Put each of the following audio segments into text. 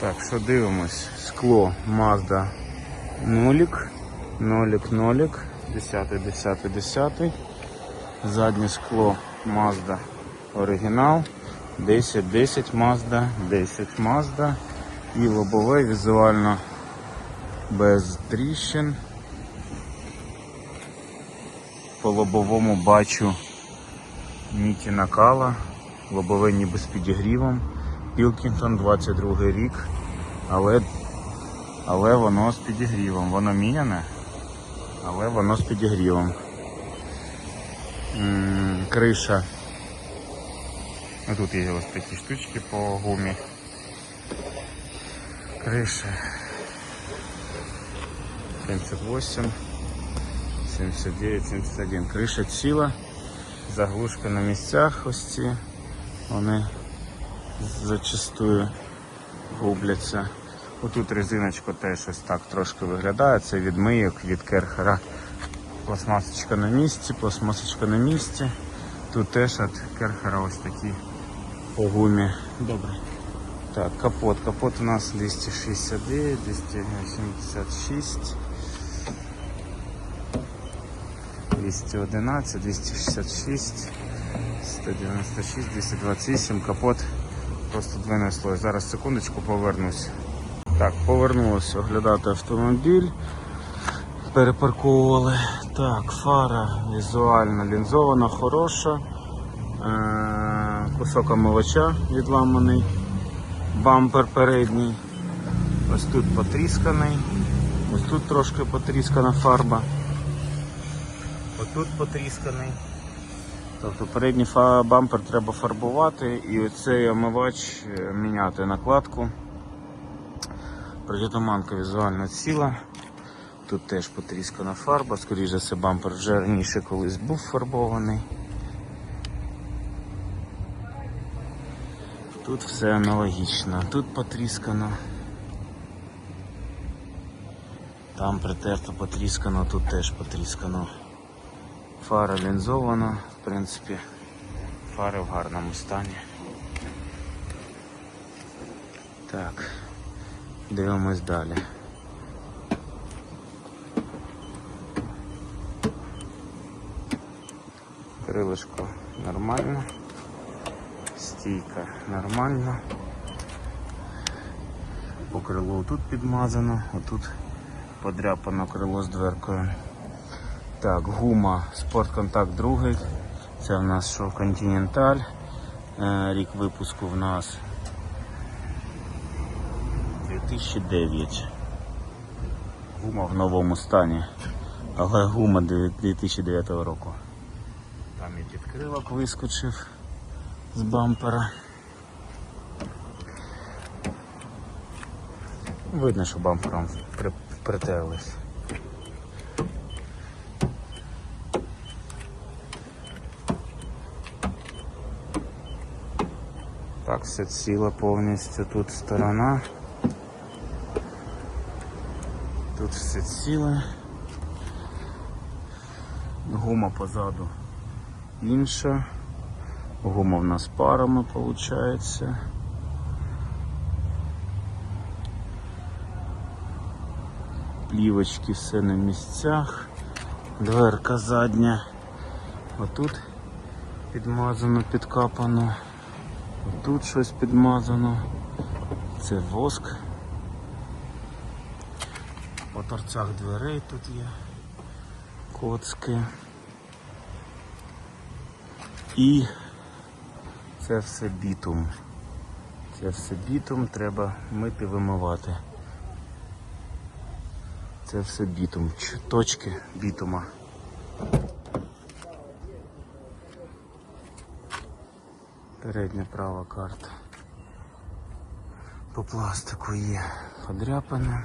Так, що дивимось? Скло Mazda нолік, нолік, нолік, 10, 10, 10. Заднє скло Mazda оригінал, 10, 10 Mazda, 10 Mazda і лобове візуально без тріщин. По лобовому бачу Ніті накала, лобове ніби з підігрівом. Пілкінтон 22 рік, але, але воно з підігрівом. Воно міняне, але воно з підігрівом. М, Криша. Тут є ось такі штучки по гумі. Криша 78, 79, 71. Криша ціла, заглушка на місцях ось ці. Вони зачастую губляться. Отут резиночка теж ось так трошки виглядає. Це від мийок, від керхера. Пластмасочка на місці, пластмасочка на місці. Тут теж від керхера ось такі по гумі. Добре. Так, капот. Капот у нас 269, 286, 211, 266, 196, 228, капот просто слой. Зараз секундочку повернусь. Так, повернулося оглядати автомобіль. Перепарковували. Так, фара візуально лінзована, хороша. Е, кусок омивача відламаний. Бампер передній. Ось тут потрісканий. Ось тут трошки потріскана фарба. Ось тут потрісканий. Тобто передній бампер треба фарбувати і оцей омивач е, міняти накладку. Протитуманка візуально ціла. Тут теж потріскана фарба, скоріше це бампер вже раніше колись був фарбований. Тут все аналогічно. Тут потріскано. Там притерто потріскано, тут теж потріскано. Фара лінзована, в принципі, фари в гарному стані. Так, дивимось далі. Крилишко нормально, стійка нормально. По крилу тут підмазано, отут подряпано крило з дверкою. Так, гума спортконтакт другий. Це в нас що Континенталь. Е, Рік випуску в нас 2009. Гума в новому стані. Але гума 2009 року. Там і підкрилок вискочив з бампера. Видно, що бампером притерлись. Так, все ціло повністю тут сторона. Тут все ціле. Гума позаду інша. Гума в нас парами виходить. Плівочки все на місцях. Дверка задня. Отут підмазано, підкапано. Тут щось підмазано. Це воск. По торцях дверей тут є коцки. І це все бітум. Це все бітум, треба мити, вимивати. Це все бітум. Точки бітума. Передня права карта. По пластику є подряпане.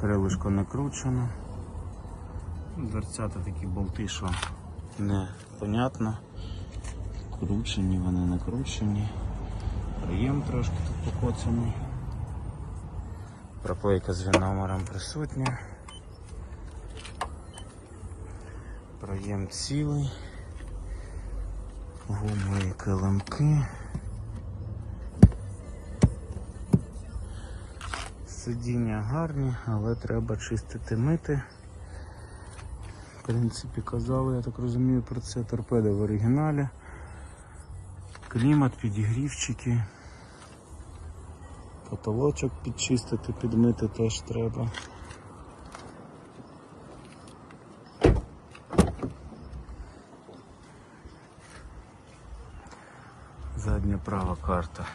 Крилишко накручено. Дверцята такі болти, що непонятно. Кручені, вони накручені. Проєм трошки тут покоцаний. Проплейка з віномером присутня. Проєм цілий. Гумові килимки. Сидіння гарні, але треба чистити мити. В принципі, казали, я так розумію, про це торпеда в оригіналі. Клімат, підігрівчики. Потолочок підчистити, підмити теж треба. Задня права карта.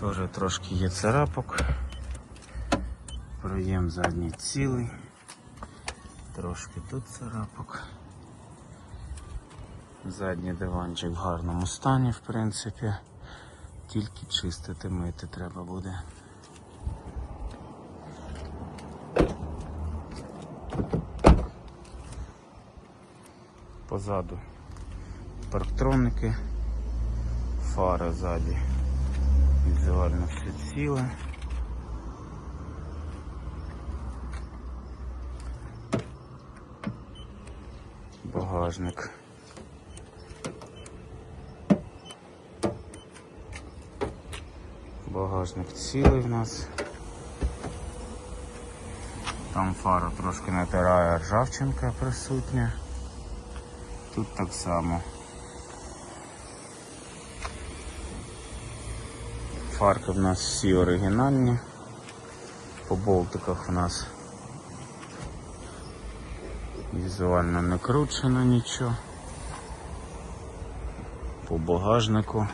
Теж трошки є царапок. Проєм задній цілий. Трошки тут царапок. Задній диванчик в гарному стані, в принципі. Тільки чистити мити треба буде. Позаду парктроники, фара ззаді. Візуально все ціле. Багажник. Багажник цілий в нас. Там фара трошки натирає ржавчинка присутня. Тут так само. Фарки в нас всі оригінальні. По болтиках у нас візуально не кручено нічого. По багажнику.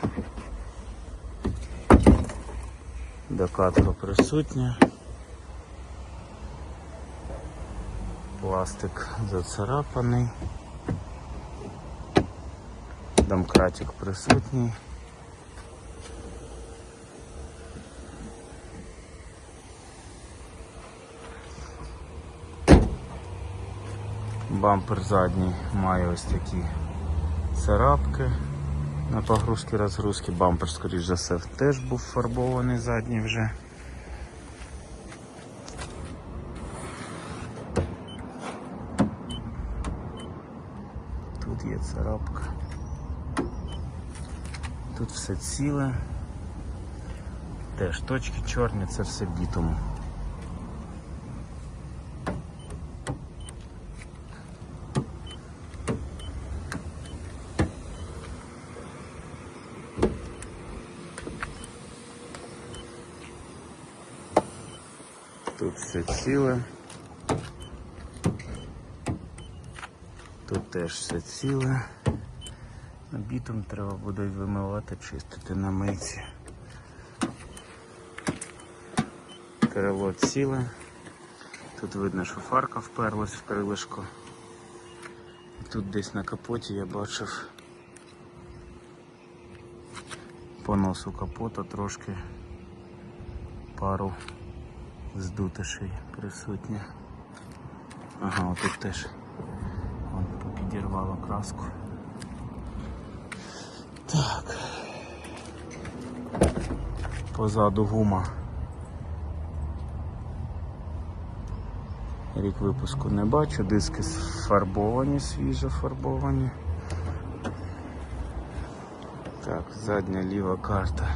Докатка присутня. Пластик зацарапаний. Домкратик присутній. Бампер задній має ось такі царапки на погрузки розгрузки. Бампер, скоріш за все, теж був фарбований задній вже. Тут є царапка. Тут все ціле. Теж точки чорні, це все бітум. Тут все ціле. Тут теж все ціле. Бітом треба буде вимивати, чистити на мийці. Крило ціле. Тут видно, що фарка вперлась в крилишко. Тут десь на капоті я бачив по носу капота трошки пару здутишей присутні. Ага, отут теж Вон краску. Так. Позаду гума. Рік випуску не бачу, диски сфарбовані, свіжо фарбовані. Так, задня ліва карта.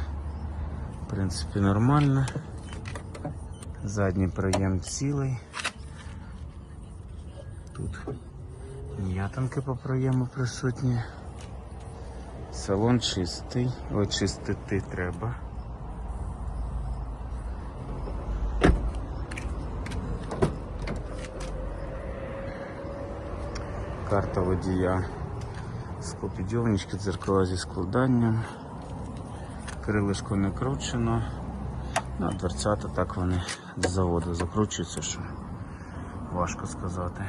В принципі, нормальна. Задній проєм цілий. Тут м'ятинки по проєму присутні. Салон чистий, очистити треба. Карта водія. Склопідйомнички, дзеркала зі складанням. Крилишко не кручено. Ну, дверцята так вони з заводу закручуються, що важко сказати.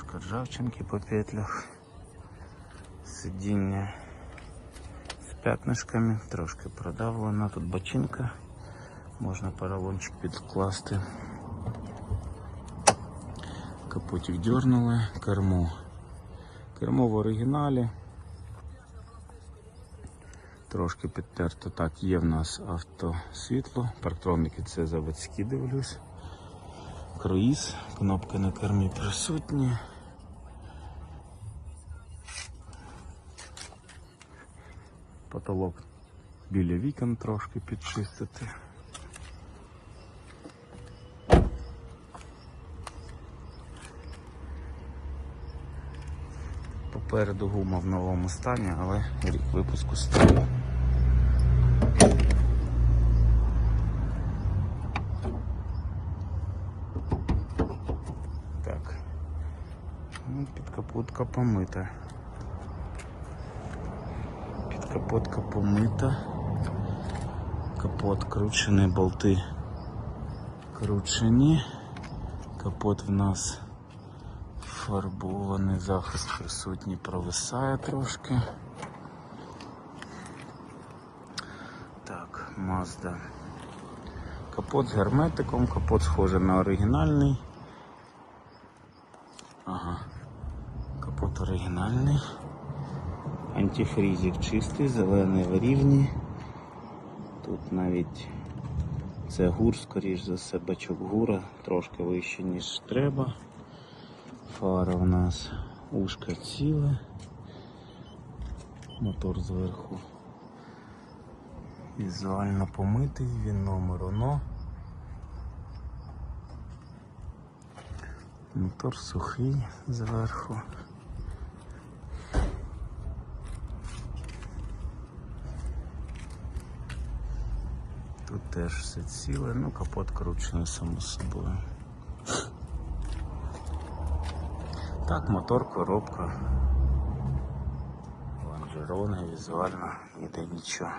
Трошки ржавчинки по петлях. Сидіння з п'ятнишками, трошки продавлено. Тут бочинка, можна поролончик підкласти. Капотик дернули, кермо. Кермо в оригіналі. Трошки підтерто. Так, є в нас автосвітло, парктроники це заводські дивлюсь. Круїз, кнопки на кермі присутні. Потолок біля вікон трошки підчистити. Попереду гума в новому стані, але рік випуску старий. Так. Ну, Підкапотка помита. Підкапотка помита. Капот кручений, болти кручені. Капот в нас фарбований, захист присутній, провисає трошки. Так, Mazda. Капот з герметиком, капот схожий на оригінальний. Ага. Капот оригінальний. Антифрізик чистий, зелений в рівні. Тут навіть це гур, скоріш за все, бачок гура, трошки вище, ніж треба. Фара у нас ушка ціле. Мотор зверху. Візуально помитий, він номер ОНО. Мотор сухий зверху. Тут теж все ціле, ну капот кручений само собою. Так, мотор, коробка. Лонжерони, візуально, ніде нічого.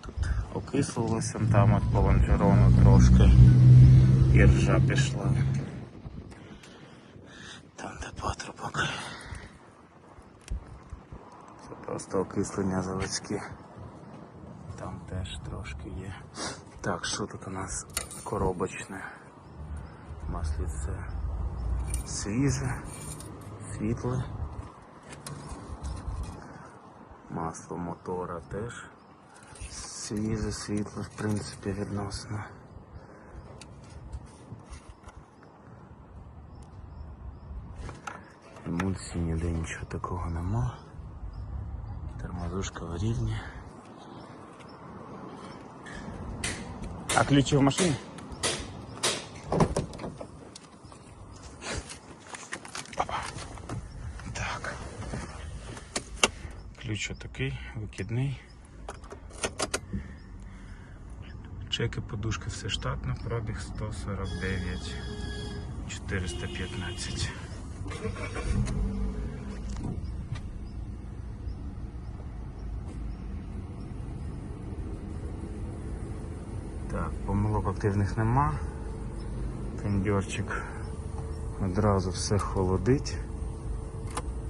Тут окислилося там от по лонжерону трошки. І ржа пішла. Там де патрубок. Це просто окислення заводське. Там теж трошки є. Так, що тут у нас коробочне? Масліце свіже, світле. Масло мотора теж свіже, світле, в принципі, відносно. Емульсії ніде нічого такого нема. Тормозушка в рівні. А ключи в машині? Так. Ключ отакий, викидний. Чеки, подушки, все штатно, пробіг 149 415. Так, помилок активних нема. Тендерчик одразу все холодить,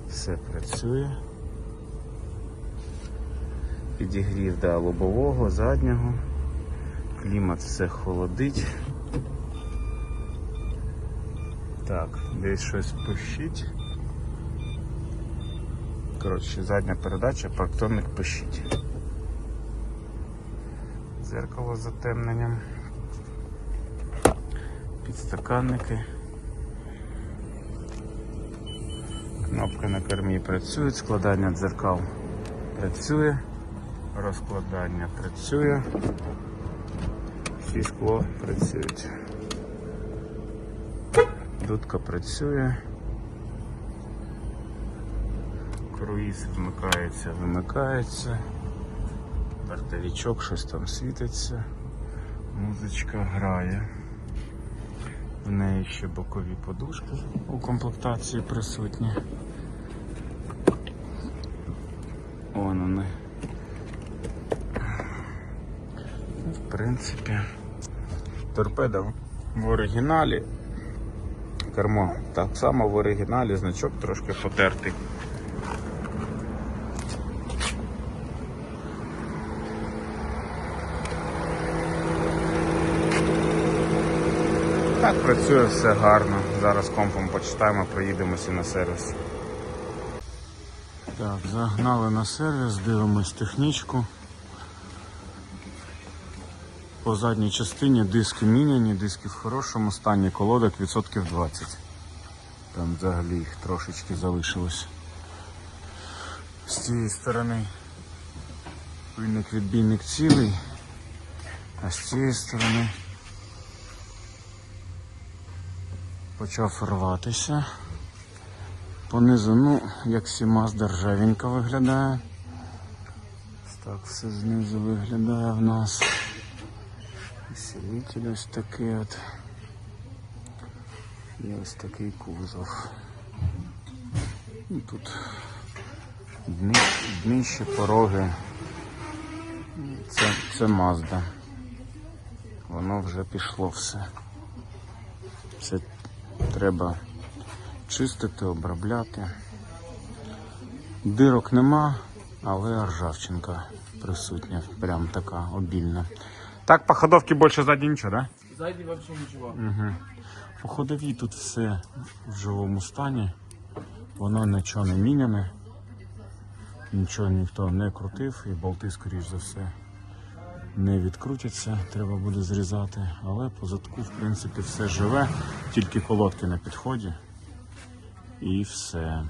все працює. Підігрів да, лобового, заднього, клімат все холодить. Так, десь щось пищить. Коротше, задня передача, парктонник пищить. Дзеркало з затемненням. Підстаканники. Кнопки на кермі працюють, складання дзеркал працює, розкладання працює, всі скло працюють. Дудка працює. Круїз вмикається, вимикається. Бортовичок, щось там світиться. Музичка грає. В неї ще бокові подушки у комплектації присутні. Вон вони. В принципі, торпеда в оригіналі. Кермо так само в оригіналі, значок трошки потертий. Так, працює все гарно. Зараз компом почитаємо, проїдемося на сервіс. Так, загнали на сервіс, дивимось технічку. По задній частині диски міняні, диски в хорошому стані, колодок відсотків 20. Там взагалі їх трошечки залишилось. З цієї сторони пильник відбійник цілий, а з цієї сторони почав рватися. Понизу, ну, як сімаз державенька виглядає. Так все знизу виглядає в нас. Усилитель ось такий от. І ось такий кузов. І тут дни, днище, пороги. Це, це Mazda. Воно вже пішло все. Це треба чистити, обробляти. Дирок нема, але ржавчинка присутня, прям така обільна. Так, по ходовці більше ззаді нічого, да? Сзади вообще ничего. Угу. По ходовій тут все в живому стані. Воно нічого не міняне. Нічого ніхто не крутив і болти, скоріш за все, не відкрутяться, треба буде зрізати. Але по задку, в принципі, все живе, тільки колодки на підході. І все.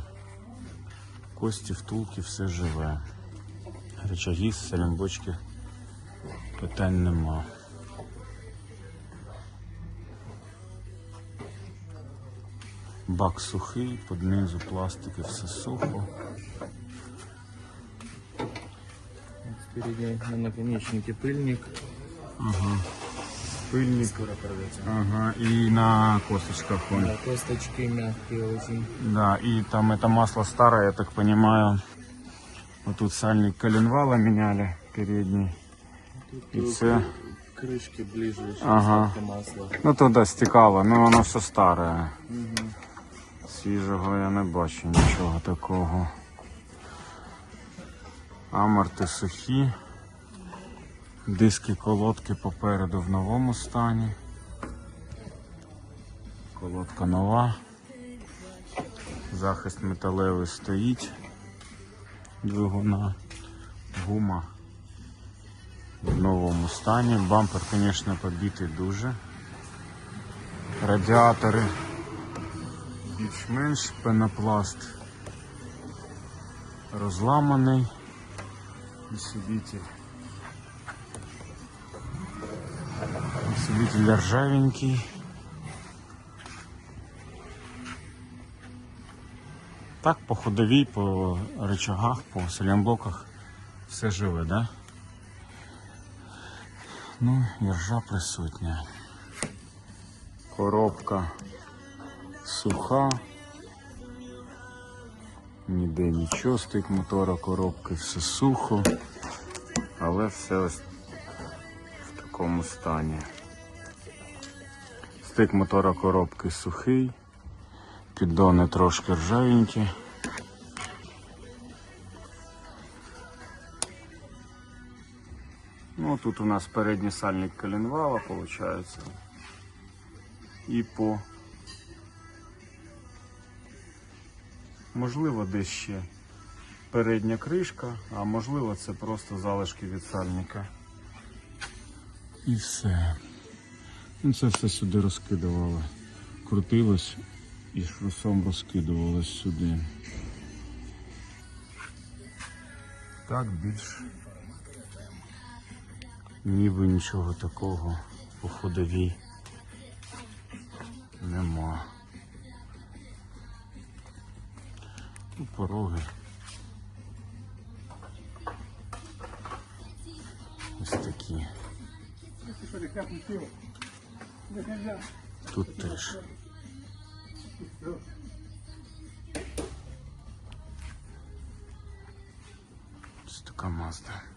Кості, втулки, все живе. Речаги, салімбочки питань нема. Бак сухий, під низу пластики, все сухо. Спереди на наконечнике пыльник. Пильник. Скоро порвется. Ага, и на косточках он. Да, косточки мягкие очень. Да, и там это масло старое, я так понимаю. Вот тут сальник коленвала меняли передний. І це, Крышки ближе, еще Ага. остатки масла. ну туди стікало, ну воно все старе. Свіжого я не бачу нічого такого. Аморти сухі. Диски колодки попереду в новому стані. Колодка нова. Захист металевий стоїть. Двигуна. Гума в новому стані. Бампер, звісно, побитий дуже. Радіатори більш-менш пенопласт розламаний. Усилитель. Усилитель ржавенький. Так, по ходовій, по рычагах, по салямблоках все живе, да? Ну, ржа присутня. Коробка суха. Ніде нічого, стик мотора коробки, все сухо, але все ось в такому стані. Стик мотора коробки сухий, піддони трошки ржавенькі. Ну, тут у нас передній сальник коленвала, виходить. І по Можливо, десь ще передня кришка, а можливо це просто залишки від сальника. І все. Ну, це все сюди розкидували. Крутилось і шрусом розкидувалось сюди. Так більш ніби нічого такого по ходовій нема. Ну, пороги. Ось такі. Тут теж. Ось така Mazda.